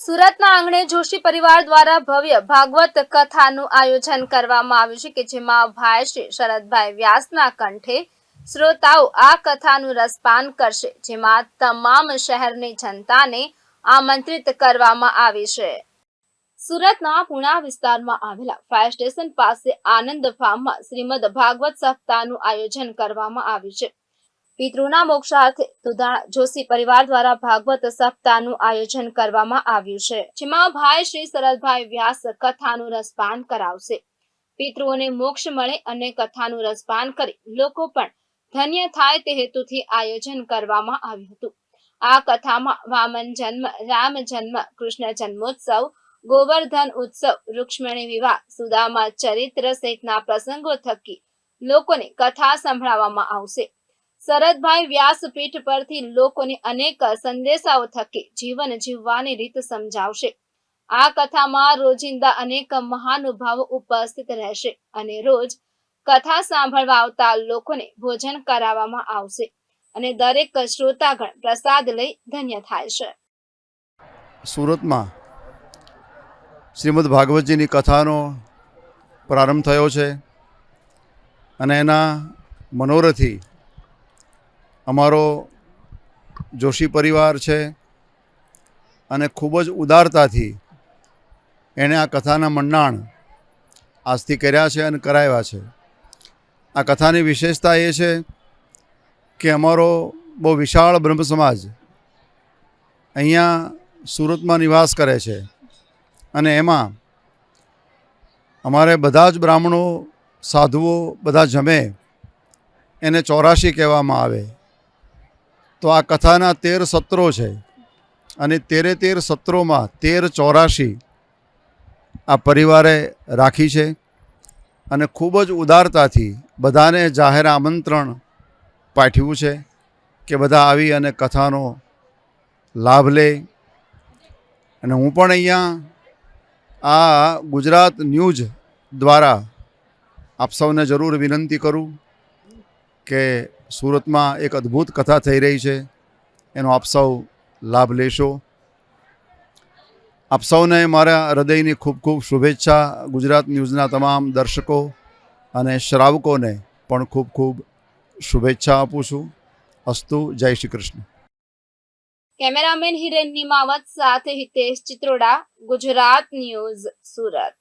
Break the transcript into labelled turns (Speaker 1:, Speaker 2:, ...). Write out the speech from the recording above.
Speaker 1: સુરતના આંગણે જોશી પરિવાર દ્વારા ભવ્ય ભાગવત કથાનું આયોજન કરવામાં આવ્યું છે કે જેમાં ભાઈ શ્રી શરદભાઈ વ્યાસના કંઠે શ્રોતાઓ આ કથાનું રસપાન કરશે, જેમાં તમામ શહેરની જનતાને આમંત્રિત કરવામાં આવી છે. સુરતના પુણા વિસ્તારમાં આવેલા ફાયર સ્ટેશન પાસે આનંદ ફાર્મમાં શ્રીમદ ભાગવત સપ્તાહનું આયોજન કરવામાં આવ્યું છે. પિતૃના મોક્ષાર્થે દુધાણા જોશી પરિવાર દ્વારા ભાગવત સપ્તાહનું આયોજન કરવામાં આવ્યું છે, જેમાં ભાઈ શ્રી શરદભાઈ વ્યાસ કથાનું રસપાન કરાવશે. પિતૃઓને મોક્ષ મળે અને કથાનું રસપાન કરી લોકો પણ ધન્ય થાય તે હેતુથી આયોજન કરવામાં આવ્યું હતું. આ કથામાં વામન જન્મ, રામ જન્મ, કૃષ્ણ જન્મોત્સવ, ગોવર્ધન ઉત્સવ, રૂક્ષ્મણી વિવાહ, સુદામા ચરિત્ર સહિતના પ્રસંગો થકી લોકોને કથા સંભળાવવામાં આવશે. શરદભાઈ વ્યાસપીઠ પરથી લોકોને અનેક સંદેશાઓ થકી જીવન જીવવાની રીત સમજાવશે. આ કથામાં રોજિંદા અનેક મહાનુભાવો ઉપસ્થિત રહેશે અને રોજ કથા સાંભળવા આવતા લોકોને ભોજન કરાવવામાં આવશે અને દરેક શ્રોતાગણ પ્રસાદ લઈ ધન્ય થાય છે.
Speaker 2: સુરતમાં શ્રીમદ ભાગવતજીની કથાનો પ્રારંભ થયો છે અને એના મનોરથી અમારો જોશી પરિવાર છે અને ખૂબ જ ઉદારતાથી એણે આ કથાના મંડાણ આજથી કર્યા છે અને કરાવ્યા છે. આ કથાની વિશેષતા એ છે કે અમારો બહુ વિશાળ બ્રહ્મ સમાજ અહીંયા સુરતમાં નિવાસ કરે છે અને એમાં અમારે બધા જ બ્રાહ્મણો, સાધુઓ બધા જમે એને ચોરાશી કહેવામાં આવે. તો આ કથાના તેર સત્રો છે. અને તેરે તેર સત્રોમાં તેર ચોરાશી આ પરિવારે રાખી છે. અને ખૂબ જ ઉદારતાથી બધાને જાહેર આમંત્રણ પાઠવ્યું છે કે બધા આવી અને કથાનો લાભ લે. અને હું પણ અહીંયા આ ગુજરાત ન્યૂઝ દ્વારા આપ સૌને જરૂર વિનંતી કરું કે સુરતમાં એક અદ્ભુત કથા થઈ રહી છે. એનો આપ સૌ લાભ લેશો. આપ સૌને મારા હૃદયની ખૂબ ખૂબ શુભેચ્છા, ગુજરાત ન્યૂઝના તમામ દર્શકો અને શ્રાવકોને પણ ખૂબ ખૂબ શુભેચ્છા આપું છું. અસ્તુ, જય શ્રી કૃષ્ણ.
Speaker 1: કેમેરામેન હિરેન નિમાવત, સાથે હિતેશ ચિત્રોડા, ગુજરાત ન્યૂઝ, સુરત.